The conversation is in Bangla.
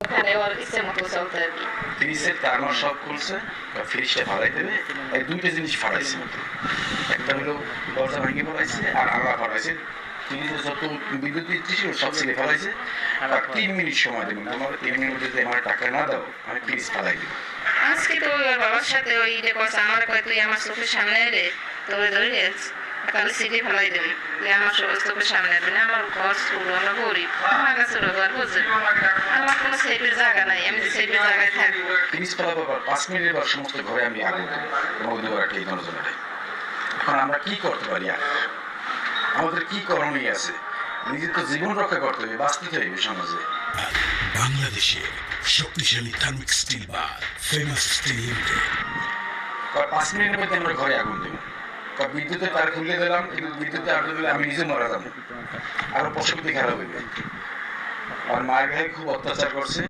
ওখানে ওর ইচ্ছে মতো চলতে আর কি ফ্রিজের টার্মার সব খুলছে ফ্রিজটা ফাড়াই দেবে এই দুইটা জিনিস ফাড়াইছে একটা হলো দরজা ভেঙে ফেলাইছে আর আলা ফাড়াইছে ফ্রিজে যত বিদ্যুৎ দিচ্ছি সব ছেলে ফেলাইছে। আর তিন মিনিট সময় দেবেন তোমার তিন মিনিট যদি আমার টাকা না দাও আমি ফ্রিজ ফালাই দেবো। আজকে তো বাবার সাথে ওই যে কথা আমার কয় তুই আমার চোখের সামনে এলে তোরে ধরে তাহলে সিটে ফেলাই দেবে। তুই আমার চোখের সামনে না আমার ঘর ছোট আমরা গরিব আমার কাছে ওরা ঘর বুঝে আমার কোনো সেফের জায়গা নাই আমি যে সেফের জায়গায় থাকব। ফ্রিজ ফেলাবার পর পাঁচ মিনিটের পর সমস্ত ঘরে আমি আগুন দেবো মধ্যে একটা এই জনজনটাই। এখন আমরা কি করতে পারি? আমাদের কি করণীয় আছে? নিজের তো জীবন রক্ষা করতে হবে বাঁচতে হবে সমাজে। বাংলাদেশের শক্তিশালী thermic steel bar famous steel limited পাঁচ মিনিটের মধ্যে আমরা ঘরে আগুন দেবো। বিদ্যুতের তার খুলে দিলাম, কিন্তু বিদ্যুতে আটকে দিলে আমি নিজে মারা যাব। আরও পশুপতি খারাপ যায় আর মায়ের ভাই খুব অত্যাচার করছে।